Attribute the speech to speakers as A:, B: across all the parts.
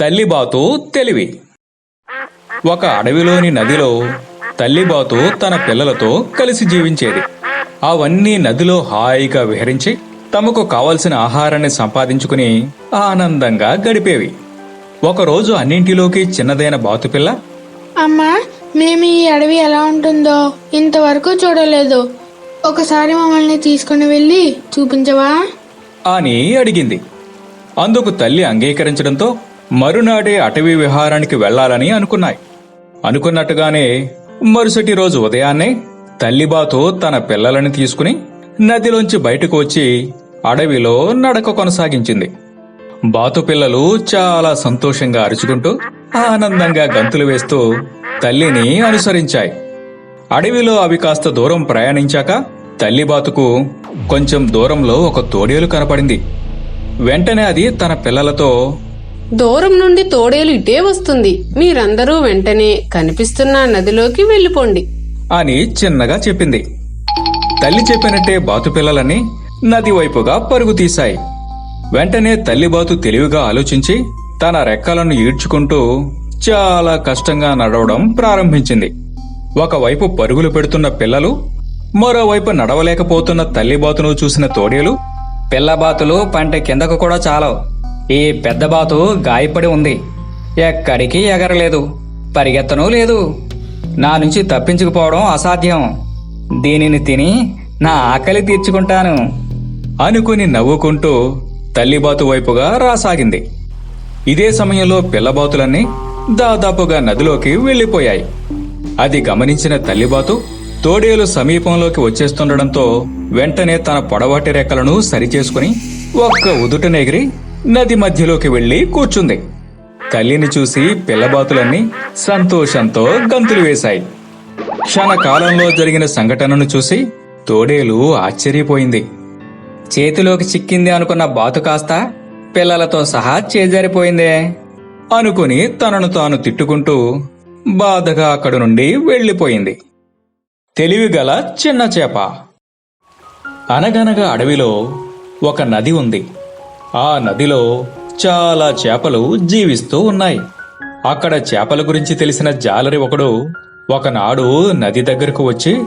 A: తల్లిబాతు తెలివి. ఒక అడవిలోని నదిలో తల్లిబాతు తన పిల్లలతో కలిసి జీవించేది. అవన్నీ నదిలో హాయిగా విహరించి తమకు కావలసిన ఆహారాన్ని సంపాదించుకుని ఆనందంగా గడిపేవి. ఒకరోజు అన్నింటిలోకి చిన్నదైన బాతుపిల్ల
B: అమ్మా మేము ఈ అడవి ఎలా ఉంటుందో ఇంతవరకు చూడలేదు. ఒకసారి మమ్మల్ని తీసుకుని వెళ్ళి చూపించవా?
A: అని అడిగింది. అందుకు తల్లి అంగీకరించడంతో మరునాడే అటవీ విహారానికి వెళ్ళాలని అనుకున్నాయి. అనుకున్నట్టుగానే మరుసటి రోజు ఉదయాన్నే తల్లిబాతు తన పిల్లలని తీసుకుని నదిలోంచి బయటకు వచ్చి అడవిలో నడక కొనసాగించింది. బాతు పిల్లలు చాలా సంతోషంగా అరుచుకుంటూ ఆనందంగా గంతులు వేస్తూ తల్లిని అనుసరించాయి. అడవిలో అవి కాస్త దూరం ప్రయాణించాక తల్లిబాతుకు కొంచెం దూరంలో ఒక తోడేలు కనపడింది. వెంటనే అది తన పిల్లలతో
C: దూరం నుండి తోడేలు ఇటే వస్తుంది. మీరందరూ వెంటనే కనిపిస్తున్న నదిలోకి వెళ్ళిపోండి.
A: అని చిన్నగా చెప్పింది. తల్లి చెప్పినట్టే బాతు పిల్లలని నది వైపుగా పరుగు తీశాయి. వెంటనే తల్లి బాతు తెలివిగా ఆలోచించి తన రెక్కలను ఈడ్చుకుంటూ చాలా కష్టంగా నడవడం ప్రారంభించింది. ఒకవైపు పరుగులు పెడుతున్న పిల్లలు మరోవైపు నడవలేకపోతున్న తల్లి బాతును చూసిన తోడేలు
D: పిల్ల బాతులు పంట కిందకు కూడా చాలవు. ఈ పెద్ద బాతు గాయపడి ఉంది. ఎక్కడికి ఎగరలేదు. పరిగెత్తనూ లేదు. నా నుంచి తప్పించుకుపోవడం అసాధ్యం. దీనిని తిని నా ఆకలి తీర్చుకుంటాను.
A: అనుకుని నవ్వుకుంటూ తల్లిబాతు వైపుగా రాసాగింది. ఇదే సమయంలో పిల్లబాతులన్నీ దాదాపుగా నదిలోకి వెళ్ళిపోయాయి అది గమనించిన తల్లిబాతు తోడేలు సమీపంలోకి వచ్చేస్తుండడంతో వెంటనే తన పొడవాటి రెక్కలను సరిచేసుకుని ఒక్క ఉదుటనెగిరి నది మధ్యలోకి వెళ్ళి కూర్చుంది. తల్లిని చూసి పిల్లబాతులన్నీ సంతోషంతో గంతులు వేశాయి. క్షణకాలంలో జరిగిన సంఘటనను చూసి తోడేలు ఆశ్చర్యపోయింది.
D: చేతిలోకి చిక్కింది అనుకున్న బాతు కాస్త పిల్లలతో సహా చేజారిపోయిందే
A: అనుకుని తనను తాను తిట్టుకుంటూ బాధగా అక్కడి నుండి వెళ్ళిపోయింది తెలివిగల చిన్న చేప. అనగనగా అడవిలో ఒక నది ఉంది. ఆ నదిలో చాలా చేపలు జీవిస్తూ ఉన్నాయి. అక్కడ చేపల గురించి తెలిసిన జాలరి ఒకడు ఒకనాడు నది దగ్గరకు వచ్చి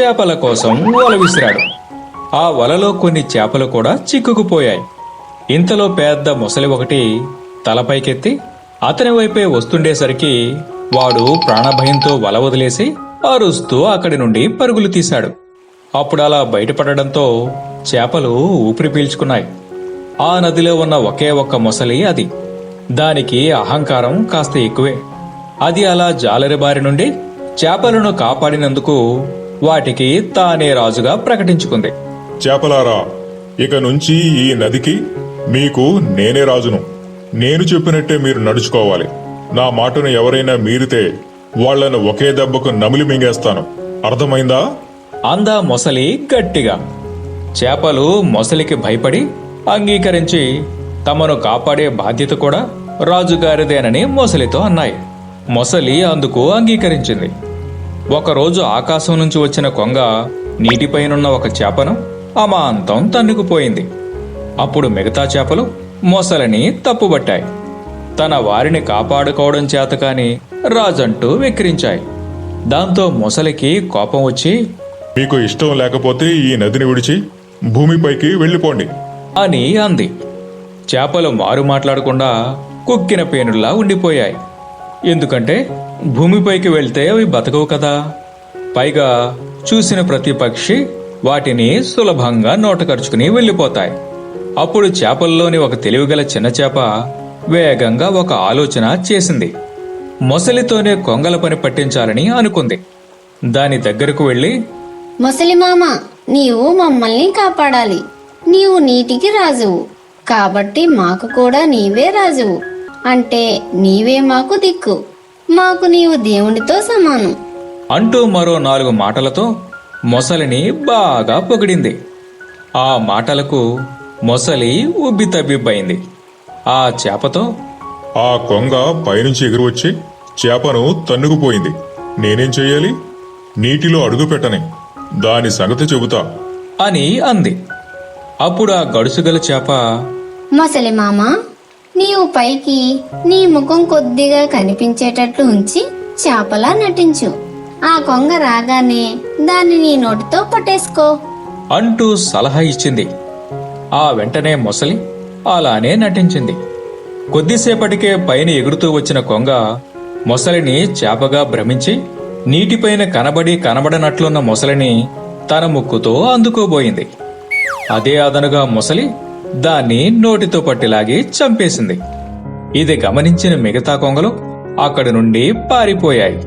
A: చేపల కోసం వల విసిరాడు. ఆ వలలో కొన్ని చేపలు కూడా చిక్కుకుపోయాయి. ఇంతలో పెద్ద ముసలి ఒకటి తలపైకెత్తి అతని వైపే వస్తుండేసరికి వాడు ప్రాణభయంతో వల వదిలేసి అరుస్తూ అక్కడి నుండి పరుగులు తీశాడు. అప్పుడు అలా బయటపడడంతో చేపలు ఊపిరి పీల్చుకున్నాయి. ఆ నదిలో ఉన్న ఒకే ఒక్క మొసలి అది. దానికి అహంకారం కాస్త ఎక్కువే. అది అలా జాలరి బారి నుండి చేపలను కాపాడినందుకు వాటికి తానే రాజుగా ప్రకటించుకుంది.
E: చేపలారా ఇక నుంచి ఈ నదికి మీకు నేనే రాజును. నేను చెప్పినట్టే మీరు నడుచుకోవాలి. నా మాటను ఎవరైనా మీరితే వాళ్ళను ఒకే దెబ్బకు నమిలి మింగేస్తాను. అర్థమైందా?
A: అందా మొసలి గట్టిగా. చేపలు మొసలికి భయపడి అంగీకరించి తమను కాపాడే బాధ్యత కూడా రాజుగారిదేనని మొసలితో అన్నాయి. మొసలి అందుకు అంగీకరించింది. ఒకరోజు ఆకాశం నుంచి వచ్చిన కొంగ నీటిపైనున్న ఒక చేపను అమాంతం తన్నుకుపోయింది. అప్పుడు మిగతా చేపలు మొసలిని తప్పుబట్టాయి. తన వారిని కాపాడుకోవడం చేతకాని రాజంటూ వెక్కిరించాయి. దాంతో మొసలికి కోపం వచ్చి
E: మీకు ఇష్టం లేకపోతే ఈ నదిని విడిచి భూమిపైకి వెళ్ళిపోండి.
A: అని అంది. చేపలు మారు మాట్లాడకుండా కుక్కిన పేనుల్లా ఉండిపోయాయి. ఎందుకంటే భూమిపైకి వెళ్తే అవి బతకవు కదా. పైగా చూసిన ప్రతి పక్షి వాటిని సులభంగా నోటకరుచుకుని వెళ్ళిపోతాయి. అప్పుడు చేపల్లోని ఒక తెలివిగల చిన్న చేప వేగంగా ఒక ఆలోచన చేసింది. మొసలితోనే కొంగల పని పట్టించాలని అనుకుంది. దాని దగ్గరకు వెళ్ళి
F: ముసలిమామ నీవు మమ్మల్ని కాపాడాలి. నీవు నీటికి రాజువు. కాబట్టి మాకు కూడా నీవే రాజువు. అంటే నీవే మాకు దిక్కు. మాకు నీవు దేవునితో సమానం.
A: అంటూ మరో నాలుగు మాటలతో మొసలిని బాగా పొగిడింది. ఆ మాటలకు మొసలి ఉబ్బితబ్బిబ్బైంది ఆ చేపతో
E: ఆ కొంగ పైనుంచి ఎగురు వచ్చి చేపను తన్నుకుపోయింది. నేనేం చెయ్యాలి? నీటిలో అడుగు పెట్టని. దాని సంగతి చెబుతా.
A: అని అంది. అప్పుడు ఆ గడుసుగల చేప
F: ముసలిమామ నీవు పైకి నీ ముఖం కొద్దిగా కనిపించేటట్లు ఉంచి చేపలా నటించు. ఆ కొంగ రాగానే దాన్ని నీ నోటితో పట్టేసుకో.
A: అంటూ సలహా ఇచ్చింది. ఆ వెంటనే మొసలి అలానే నటించింది. కొద్దిసేపటికే పైన ఎగురుతూ వచ్చిన కొంగ మొసలిని చేపగా భ్రమించి నీటిపైన కనబడి కనబడనట్లున్న మొసలిని తన ముక్కుతో అందుకోబోయింది. అదే అదనుగా మొసలి దాన్ని నోటితో పట్టిలాగి చంపేసింది. ఇది గమనించిన మిగతా కొంగలు అక్కడి నుండి పారిపోయాయి.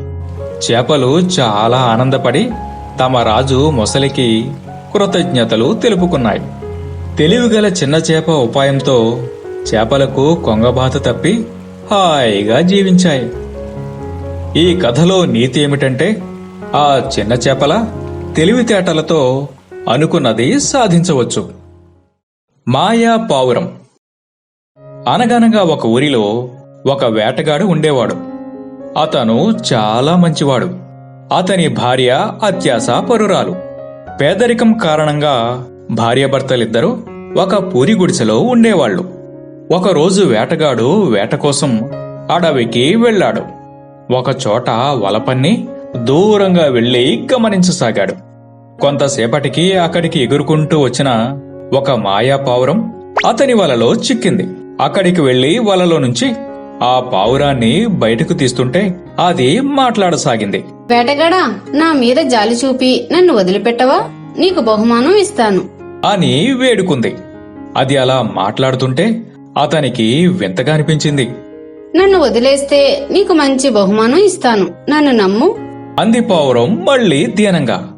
A: చేపలు చాలా ఆనందపడి తమ రాజు మొసలికి కృతజ్ఞతలు తెలుపుకున్నాయి. తెలివిగల చిన్న చేప ఉపాయంతో చేపలకు కొంగబాత తప్పి హాయిగా జీవించాయి. ఈ కథలో నీతి ఏమిటంటే ఆ చిన్న చేపల తెలివితేటలతో అనుకున్నది సాధించవచ్చు. మాయా పావురం. అనగనగా ఒక ఊరిలో ఒక వేటగాడు ఉండేవాడు. అతను చాలా మంచివాడు. అతని భార్య అత్యాస పరురాలు. పేదరికం కారణంగా భార్యాభర్తలిద్దరూ ఒక పూరి గుడిసెలో ఉండేవాళ్ళు ఒకరోజు వేటగాడు వేట కోసం అడవికి వెళ్ళాడు. ఒకచోట వలపన్ని దూరంగా వెళ్ళి గమనించసాగాడు. కొంతసేపటికి అక్కడికి ఎగురుకుంటూ వచ్చిన ఒక మాయా పావురం అతని వలలో చిక్కింది. అక్కడికి వెళ్ళి వలలో నుంచి ఆ పావురాన్ని బయటకు తీస్తుంటే అది మాట్లాడసాగింది.
C: వేటగాడా నా మీద జాలి చూపి నన్ను వదిలిపెట్టవా? నీకు బహుమానం ఇస్తాను.
A: అని వేడుకుంది. అది అలా మాట్లాడుతుంటే అతనికి వింతగా అనిపించింది.
C: నన్ను వదిలేస్తే నీకు మంచి బహుమానం ఇస్తాను. నన్ను నమ్ము.
A: అంది పావురం మళ్ళీ దీనంగా.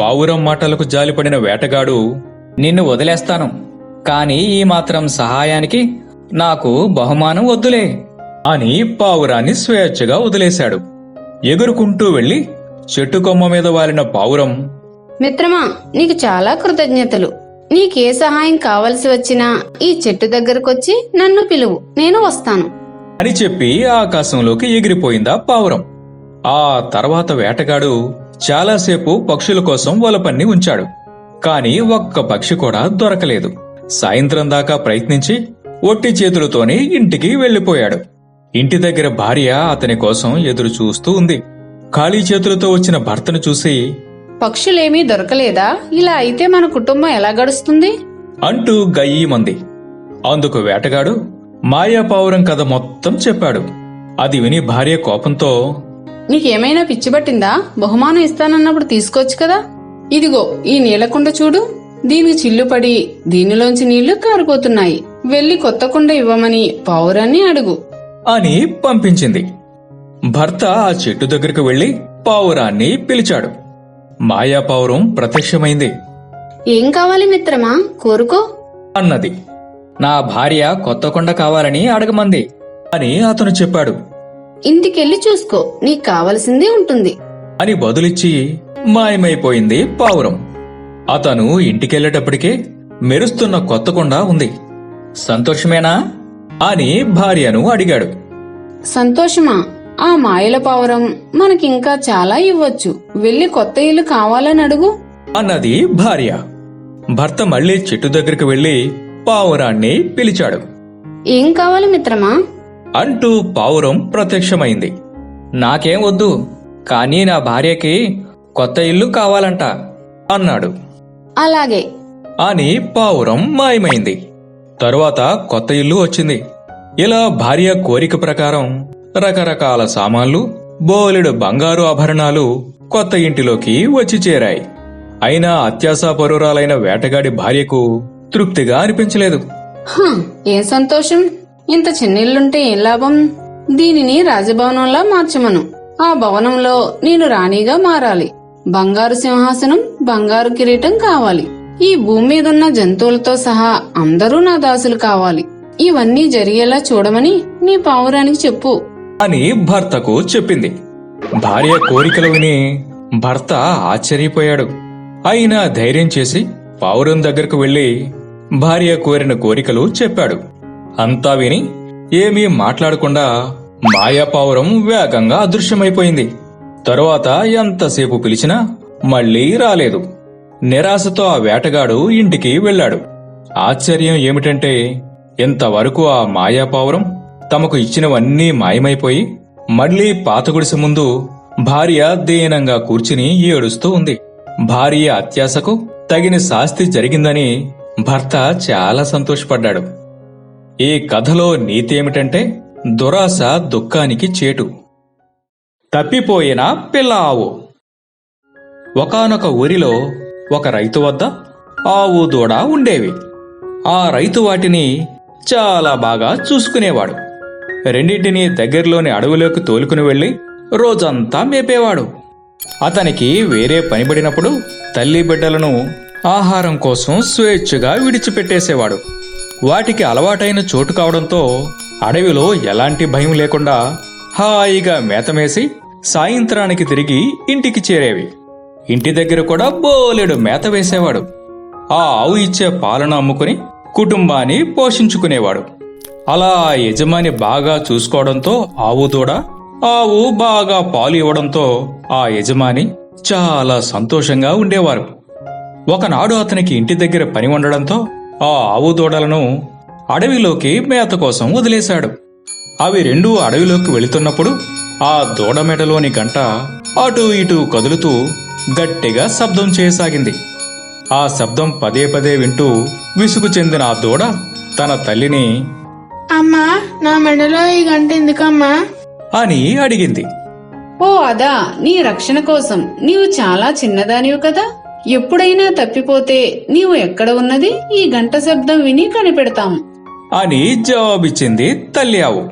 A: పావురం మాటలకు జాలిపడిన వేటగాడు
D: నిన్ను వదిలేస్తాను. కానీ ఈ మాత్రం సహాయానికి నాకు బహుమానం వద్దులే
A: అని పావురాన్ని స్వేచ్ఛగా వదిలేశాడు. ఎగురుకుంటూ వెళ్ళి చెట్టు కొమ్మ మీద వాలిన పావురం
C: మిత్రమా నీకు చాలా కృతజ్ఞతలు. నీకే సహాయం కావలసి వచ్చినా ఈ చెట్టు దగ్గరకొచ్చి నన్ను పిలువు. నేను వస్తాను.
A: అని చెప్పి ఆకాశంలోకి ఎగిరిపోయిందా పావురం. ఆ తర్వాత వేటగాడు చాలాసేపు పక్షుల కోసం వలపన్ని ఉంచాడు. కాని ఒక్క పక్షి కూడా దొరకలేదు. సాయంత్రం దాకా ప్రయత్నించి ఒట్టి చేతులతోనే ఇంటికి వెళ్ళిపోయాడు ఇంటి దగ్గర భార్య అతని కోసం ఎదురు చూస్తూ ఉంది. ఖాళీ చేతులతో వచ్చిన భర్తను చూసి
C: పక్షులేమీ దొరకలేదా? ఇలా అయితే మన కుటుంబం ఎలా గడుస్తుంది?
A: అంటూ గయ్యమంది. అందుకు వేటగాడు మాయా పావురం కథ మొత్తం చెప్పాడు. అది విని భార్య కోపంతో
C: నీకేమైనా పిచ్చి పట్టిందా? బహుమానం ఇస్తానన్నప్పుడు తీసుకోవచ్చు కదా? ఇదిగో ఈ నీలకుండ చూడు. దీనికి చిల్లుపడి దీనిలోంచి నీళ్ళు కారిపోతున్నాయి. వెళ్ళి కొత్త కుండ ఇవ్వమని పావురాన్ని అడుగు.
A: అని పంపించింది. భర్త ఆ చెట్టు దగ్గరకు వెళ్ళి పావురాన్ని పిలిచాడు. మాయా పావురం ప్రత్యక్షమైంది.
C: ఏం కావాలి మిత్రమా? కోరుకో.
A: అన్నది.
D: నా భార్య కొత్త కొండ కావాలని అడగమంది
A: అని అతను చెప్పాడు.
C: ఇంటికెళ్ళి చూసుకో నీకు కావలసిందే ఉంటుంది.
A: అని బదులిచ్చి మాయమైపోయింది పావురం. అతను ఇంటికెళ్ళేటప్పటికే మెరుస్తున్న కొత్త కొండ ఉంది.
D: సంతోషమేనా?
A: అని భార్యను అడిగాడు.
C: సంతోషమా? ఆ మాయల పావురం మనకింకా చాలా ఇవ్వచ్చు. వెళ్ళి కొత్త ఇల్లు కావాలని అడుగు.
A: అన్నది భార్య. భర్త మళ్ళీ చెట్టు దగ్గరకు వెళ్ళి పావురాన్ని పిలిచాడు.
C: ఏం కావాలి మిత్రమా?
A: అంటూ పావురం ప్రత్యక్షమైంది.
D: నాకేం వద్దు కానీ నా భార్యకి కొత్త ఇల్లు కావాలంట
A: అన్నాడు.
C: అలాగే.
A: అని పావురం మాయమైంది. తరువాత కొత్త ఇల్లు వచ్చింది. ఇలా భార్య కోరిక ప్రకారం రకరకాల సామాన్లు బోలెడు బంగారు ఆభరణాలు కొత్త ఇంటిలోకి వచ్చి చేరాయి. అయినా అత్యాశాపరురాలైన వేటగాడి భార్యకు తృప్తిగా అనిపించలేదు.
C: ఏం సంతోషం. ఇంత చిన్నిల్లుంటే ఏం లాభం? దీనిని రాజభవనంలా మార్చమను. ఆ భవనంలో నేను రాణిగా మారాలి. బంగారు సింహాసనం బంగారు కిరీటం కావాలి. ఈ భూమి మీదున్న జంతువులతో సహా అందరూ నా దాసులు కావాలి. ఇవన్నీ జరిగేలా చూడమని నీ పావురానికి చెప్పు.
A: అని భర్తకు చెప్పింది. భార్య కోరికలు విని భర్త ఆశ్చర్యపోయాడు. అయినా ధైర్యం చేసి పావురం దగ్గరకు వెళ్ళి భార్య కోరిన కోరికలు చెప్పాడు. అంతా విని ఏమీ మాట్లాడకుండా మాయాపావురం వేగంగా అదృశ్యమైపోయింది. తరువాత ఎంతసేపు పిలిచినా మళ్ళీ రాలేదు. నిరాశతో ఆ వేటగాడు ఇంటికి వెళ్ళాడు. ఆశ్చర్యం ఏమిటంటే ఇంతవరకు ఆ మాయాపావురం తమకు ఇచ్చినవన్నీ మాయమైపోయి మళ్ళీ పాత గుడిసె ముందు భార్య దీనంగా కూర్చుని ఏడుస్తూ ఉంది. భార్య అత్యాశకు తగిన శాస్తి జరిగిందని భర్త చాలా సంతోషపడ్డాడు. ఈ కథలో నీతి ఏమిటంటే దురాశ దుఃఖానికి చేటు. తప్పిపోయిన పిల్ల ఆవు ఒకానొక ఊరిలో ఒక రైతు వద్ద ఆవు దూడ ఉండేవి. ఆ రైతు వాటిని చాలా బాగా చూసుకునేవాడు. రెండింటినీ దగ్గరలోని అడవిలోకి తోలుకుని వెళ్ళి రోజంతా మేపేవాడు. అతనికి వేరే పనిబడినప్పుడు తల్లి బిడ్డలను ఆహారం కోసం స్వేచ్ఛగా విడిచిపెట్టేసేవాడు. వాటికి అలవాటైన చోటు కావడంతో అడవిలో ఎలాంటి భయం లేకుండా హాయిగా మేతమేసి సాయంత్రానికి తిరిగి ఇంటికి చేరేవి. ఇంటి దగ్గర కూడా బోలెడు మేత వేసేవాడు. ఆ ఆవు ఇచ్చే పాలను అమ్ముకుని కుటుంబాన్ని పోషించుకునేవాడు. అలా యజమాని బాగా చూసుకోవడంతో ఆవు దూడ ఆవు బాగా పాలు ఇవ్వడంతో ఆ యజమాని చాలా సంతోషంగా ఉండేవారు. ఒకనాడు అతనికి ఇంటి దగ్గర పని ఉండడంతో ఆ ఆవు దూడలను అడవిలోకి మేత కోసం వదిలేశాడు. అవి రెండూ అడవిలోకి వెళుతున్నప్పుడు ఆ దూడ మెడలోని గంట అటూ ఇటూ కదులుతూ గట్టిగా శబ్దం చేయసాగింది. ఆ శబ్దం పదే పదే వింటూ విసుగు చెందిన ఆ దూడ తన తల్లిని
B: అమ్మా నా మెడలో ఈ గంట ఎందుకమ్మా?
A: అని అడిగింది.
C: ఓ అదా నీ రక్షణ కోసం. నీవు చాలా చిన్నదానివి కదా? ఎప్పుడైనా తప్పిపోతే నీవు ఎక్కడ ఉన్నది? ఈ గంట శబ్దం విని కనిపెడతాం.
A: అని జవాబిచ్చింది తల్లి ఆవు.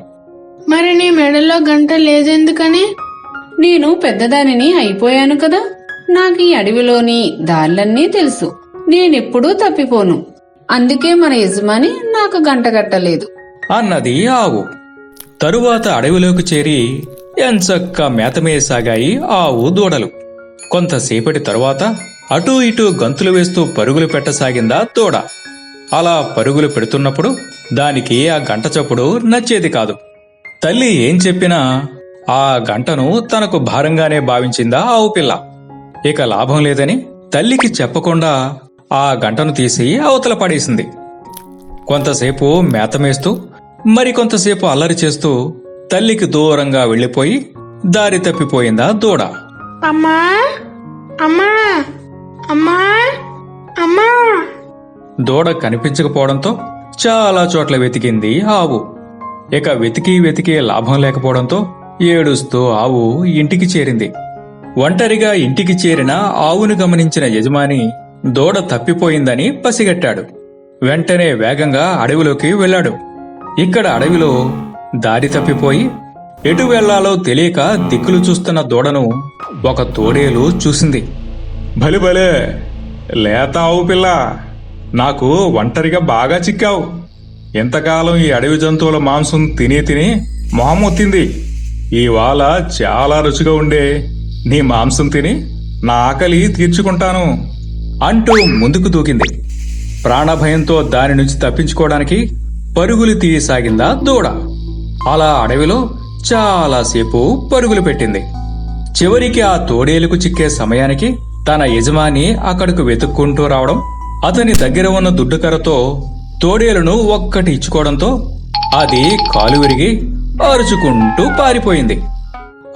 B: మరి నీ మెడలో గంట లేదెందుకని?
C: నేను పెద్దదానిని అయిపోయాను కదా. నాకు ఈ అడవిలోని దారులన్నీ తెలుసు. నేనెప్పుడూ తప్పిపోను. అందుకే మన యజమాని నాకు గంట కట్టలేదు.
A: అన్నది ఆవు. తరువాత అడవిలోకి చేరి ఎంచక్క మేతమేసాగాయి ఆవు దూడలు. కొంతసేపటి తరువాత అటూ ఇటూ గంతులు వేస్తూ పరుగులు పెట్టసాగిందా దూడ అలా పరుగులు పెడుతున్నప్పుడు దానికి ఆ గంట చప్పుడు నచ్చేది కాదు. తల్లి ఏం చెప్పినా ఆ గంటను తనకు భారంగానే భావించిందా ఆవు పిల్ల. ఇక లాభం లేదని తల్లికి చెప్పకుండా ఆ గంటను తీసి అవతల పడేసింది. కొంతసేపు మేతమేస్తూ మరికొంతసేపు అల్లరి చేస్తూ తల్లికి దూరంగా వెళ్ళిపోయి దారి తప్పిపోయిందా దూడ
B: అమ్మా అమ్మా. అమ్మా అమ్మా.
A: దూడ కనిపించకపోవడంతో చాలా చోట్ల వెతికింది ఆవు. ఇక వెతికి వెతికి లాభం లేకపోవడంతో ఏడుస్తూ ఆవు ఇంటికి చేరింది. ఒంటరిగా ఇంటికి చేరిన ఆవును గమనించిన యజమాని దూడ తప్పిపోయిందని పసిగట్టాడు. వెంటనే వేగంగా అడవిలోకి వెళ్ళాడు. ఇక్కడ అడవిలో దారి తప్పిపోయి ఎటు వెళ్ళాలో తెలియక దిక్కులు చూస్తున్న దూడను ఒక తోడేలు చూసింది. భలే భలే. లేత ఆవు పిల్ల. నాకు ఒంటరిగా బాగా చిక్కావు. ఎంతకాలం ఈ అడవి జంతువుల మాంసం తిని తిని మొహమ్మొత్తింది ఇవాళ చాలా రుచిగా ఉండే. నీ మాంసం తిని నా ఆకలి తీర్చుకుంటాను అంటూ ముందుకు దూకింది. ప్రాణభయంతో దాని నుంచి తప్పించుకోవడానికి పరుగులు తీయసాగిందా దూడ. అలా అడవిలో చాలాసేపు పరుగులు పెట్టింది. చివరికి ఆ తోడేలుకు చిక్కే సమయానికి తన యజమాని అక్కడకు వెతుక్కుంటూ రావడం అతని దగ్గర ఉన్న దుడ్డుకర్రతో తోడేలును ఒక్కటి ఇచ్చుకోవడంతో అది కాలు విరిగి అరుచుకుంటూ పారిపోయింది.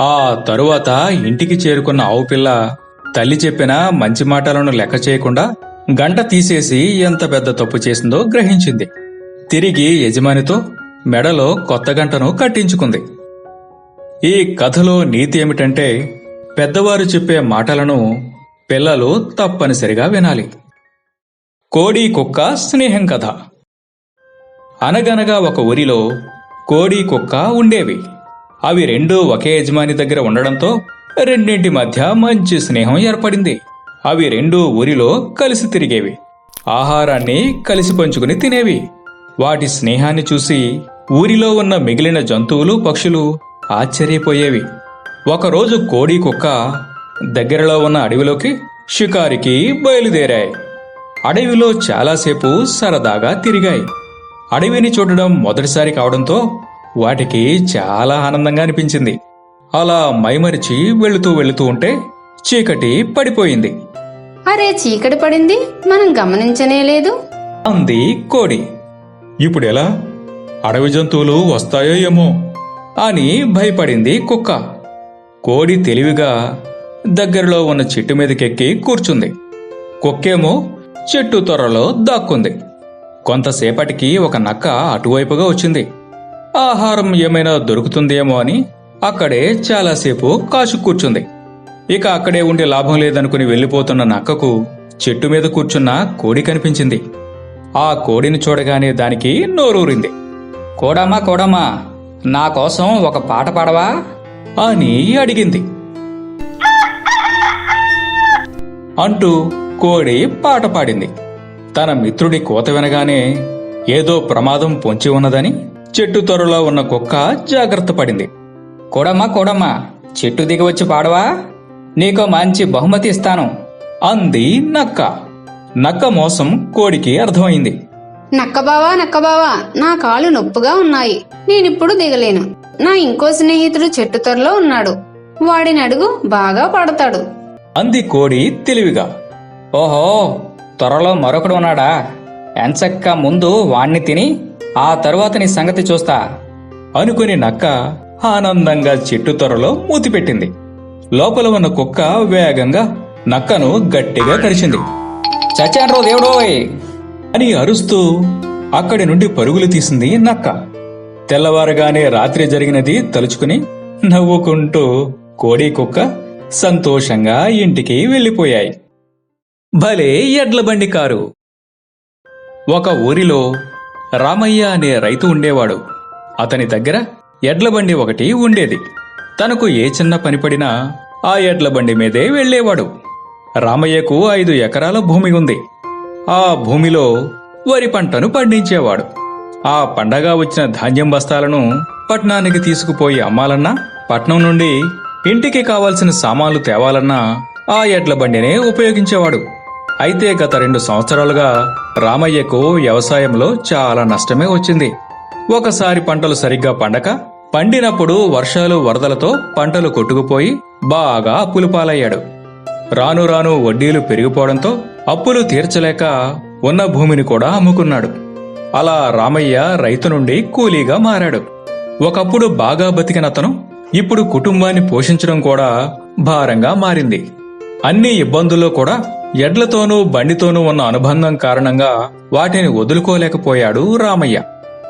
A: ఆ తరువాత ఇంటికి చేరుకున్న ఆవు పిల్ల తల్లి చెప్పిన మంచి మాటలను లెక్క చేయకుండా గంట తీసేసి ఎంత పెద్ద తప్పు చేసిందో గ్రహించింది. తిరిగి యజమానితో మెడలో కొత్త గంటను కట్టించుకుంది. ఈ కథలో నీతి ఏమిటంటే పెద్దవారు చెప్పే మాటలను పిల్లలు తప్పనిసరిగా వినాలి. కోడి కుక్క స్నేహం కథ. అనగనగా ఒక ఊరిలో కోడి కుక్క ఉండేవి. అవి రెండూ ఒకే యజమాని దగ్గర ఉండడంతో రెండింటి మధ్య మంచి స్నేహం ఏర్పడింది. అవి రెండూ ఊరిలో కలిసి తిరిగేవి. ఆహారాన్ని కలిసి పంచుకుని తినేవి. వాటి స్నేహాన్ని చూసి ఊరిలో ఉన్న మిగిలిన జంతువులు పక్షులు ఆశ్చర్యపోయేవి. ఒకరోజు కోడి కుక్క దగ్గరలో ఉన్న అడవిలోకి షికారికి బయలుదేరాయి. అడవిలో చాలాసేపు సరదాగా తిరిగాయి. అడవిని చూడడం మొదటిసారి కావడంతో వాటికి చాలా ఆనందంగా అనిపించింది. అలా మైమరిచి వెళుతూ వెళుతూ ఉంటే చీకటి పడిపోయింది.
F: అరే చీకటి పడింది? మనం గమనించనే లేదు.
A: అంది కోడి. ఇప్పుడెలా అడవి జంతువులు వస్తాయో ఏమో అని భయపడింది కుక్క. కోడి తెలివిగా దగ్గరలో ఉన్న చెట్టు మీదకెక్కి కూర్చుంది. కుక్కేమో చెట్టు త్వరలో దాక్కుంది. కొంతసేపటికి ఒక నక్క అటువైపుగా వచ్చింది. ఆహారం ఏమైనా దొరుకుతుందేమో అని అక్కడే చాలాసేపు కాచు కూర్చుంది. ఇక అక్కడే ఉండి లాభం లేదనుకుని వెళ్ళిపోతున్న నక్కకు చెట్టు మీద కూర్చున్న కోడి కనిపించింది. ఆ కోడిని చూడగానే దానికి నోరూరింది.
D: కోడమ్మా కోడమ్మా నా కోసం ఒక పాట పాడవా?
A: అని అడిగింది. అంటూ కోడి పాట పాడింది. తన మిత్రుడి కోత వినగానే ఏదో ప్రమాదం పొంచి ఉన్నదని చెట్టు త్వరలో ఉన్న కుక్క జాగ్రత్త పడింది.
D: కోడమ్మా కోడమ్మా చెట్టు దిగి వచ్చి పాడవా? నీకు మంచి బహుమతి ఇస్తాను
A: అంది నక్క. నక్క మోసం కోడికి అర్థమైంది.
C: నక్కబావా నక్కబావా నా కాళ్ళు నొప్పుగా ఉన్నాయి. నేనిప్పుడు దిగలేను. నా ఇంకో స్నేహితుడు చెట్టు త్వరలో ఉన్నాడు. వాడిని అడుగు బాగా పాడతాడు.
A: అంది కోడి తెలివిగా.
D: ఓహో త్వరలో మరొకడు ఉన్నాడా? ఎంచక్క ముందు వాణ్ణి తిని ఆ తరువాత నీ సంగతి చూస్తా.
A: అనుకుని నక్క ఆనందంగా చెట్టు త్వరలో మూతిపెట్టింది లోపల ఉన్న కుక్క వేగంగా నక్కను గట్టిగా కరిచింది.
D: చచ్చాన్రో దేవుడోయ్!
A: అని అరుస్తూ అక్కడి నుండి పరుగులు తీసింది నక్క. తెల్లవారుగానే రాత్రి జరిగినది తలుచుకుని నవ్వుకుంటూ కోడి కుక్క సంతోషంగా ఇంటికి వెళ్ళిపోయాయి. భలే ఎడ్లబండి కారు. ఒక ఊరిలో రామయ్య అనే రైతు ఉండేవాడు. అతని దగ్గర ఎడ్లబండి ఒకటి ఉండేది. తనకు ఏ చిన్న పని పడినా ఆ ఎడ్లబండి మీదే వెళ్ళేవాడు. రామయ్యకు ఐదు ఎకరాల భూమి ఉంది. ఆ భూమిలో వరి పంటను పండించేవాడు. ఆ పండగ వచ్చిన ధాన్యం బస్తాలను పట్నానికి తీసుకుపోయి అమ్మాలన్నా పట్నం నుండి ఇంటికి కావాల్సిన సామాన్లు తేవాలన్నా ఆ ఎడ్ల బండినే ఉపయోగించేవాడు. అయితే గత రెండు సంవత్సరాలుగా రామయ్యకు వ్యవసాయంలో చాలా నష్టమే వచ్చింది. ఒకసారి పంటలు సరిగ్గా పండక పండినప్పుడు వర్షాలు వరదలతో పంటలు కొట్టుకుపోయి బాగా అప్పులు పాలయ్యాడు. రాను రాను వడ్డీలు పెరిగిపోవడంతో అప్పులు తీర్చలేక ఉన్న భూమిని కూడా అమ్ముకున్నాడు. అలా రామయ్య రైతు నుండి కూలీగా మారాడు. ఒకప్పుడు బాగా బతికిన అతను ఇప్పుడు కుటుంబాన్ని పోషించడం కూడా భారంగా మారింది. అన్ని ఇబ్బందుల్లో కూడా ఎడ్లతోనూ బండితోనూ ఉన్న అనుబంధం కారణంగా వాటిని వదులుకోలేకపోయాడు రామయ్య.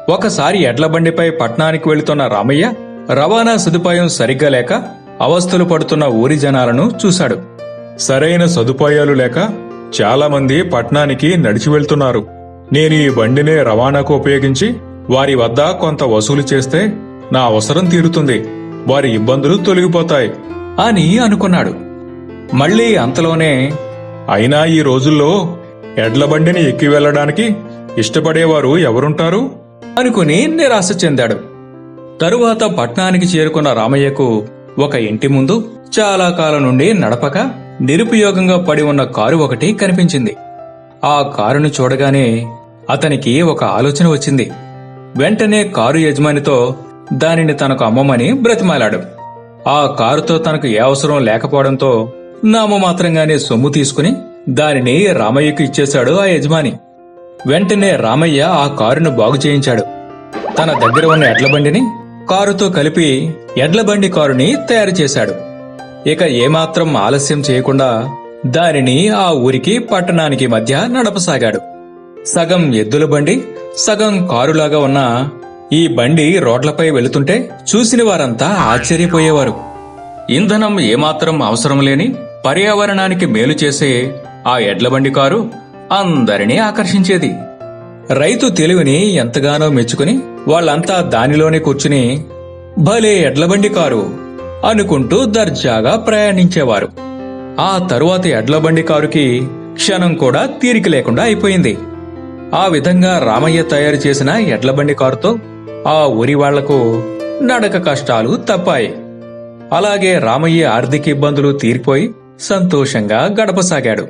A: ఒకసారి ఎడ్ల బండిపై పట్నానికి వెళుతున్న రామయ్య రవాణా సదుపాయం సరిగ్గా లేక అవస్థలు పడుతున్న ఊరి జనాలను చూశాడు. సరైన సదుపాయాలు లేక చాలామంది పట్నానికి నడిచి వెళ్తున్నారు. నేను ఈ బండినే రవాణాకు ఉపయోగించి వారి వద్ద కొంత వసూలు చేస్తే నా అవసరం తీరుతుంది. వారి ఇబ్బందులు తొలగిపోతాయి అని అనుకున్నాడు. మళ్ళీ అంతలోనే అయినా ఈ రోజుల్లో ఎడ్ల బండిని ఎక్కి వెళ్ళడానికి ఇష్టపడేవారు ఎవరుంటారు? అనుకుని నిరాశ చెందాడు. తరువాత పట్నానికి చేరుకున్న రామయ్యకు ఒక ఇంటి ముందు చాలా కాలం నుండి నడపక నిరుపయోగంగా పడి ఉన్న కారు ఒకటి కనిపించింది. ఆ కారును చూడగానే అతనికి ఒక ఆలోచన వచ్చింది. వెంటనే కారు యజమానితో దానిని తనకు అమ్మమని బ్రతిమాలాడు. ఆ కారుతో తనకు ఏ అవసరం లేకపోవడంతో నామమాత్రంగానే సొమ్ము తీసుకుని దానిని రామయ్యకు ఇచ్చేశాడు ఆ యజమాని. వెంటనే రామయ్య ఆ కారును బాగు చేయించాడు. తన దగ్గర ఉన్న ఎడ్లబండిని కారుతో కలిపి ఎడ్లబండి కారుని తయారు చేశాడు. ఇక ఏమాత్రం ఆలస్యం చేయకుండా దానిని ఆ ఊరికి పట్టణానికి మధ్య నడపసాగాడు. సగం ఎద్దుల బండి సగం కారులాగా ఉన్న ఈ బండి రోడ్లపై వెళుతుంటే చూసిన వారంతా ఆశ్చర్యపోయేవారు. ఇంధనం ఏమాత్రం అవసరం లేని పర్యావరణానికి మేలు చేసే ఆ ఎడ్లబండి కారు అందరినీ ఆకర్షించేది. రైతు తెలివిని ఎంతగానో మెచ్చుకుని వాళ్ళంతా దానిలోనే కూర్చుని భలే ఎడ్లబండి కారు అనుకుంటూ దర్జాగా ప్రయాణించేవారు. ఆ తరువాత ఎడ్లబండి కారుకి క్షణం కూడా తీరిక లేకుండా అయిపోయింది. ఆ విధంగా రామయ్య తయారు చేసిన ఎడ్లబండి కారుతో ఆ ఊరి వాళ్ళకు నడక కష్టాలు తప్పాయి. అలాగే రామయ్య ఆర్థిక ఇబ్బందులు తీరిపోయి సంతోషంగా గడపసాగాడు.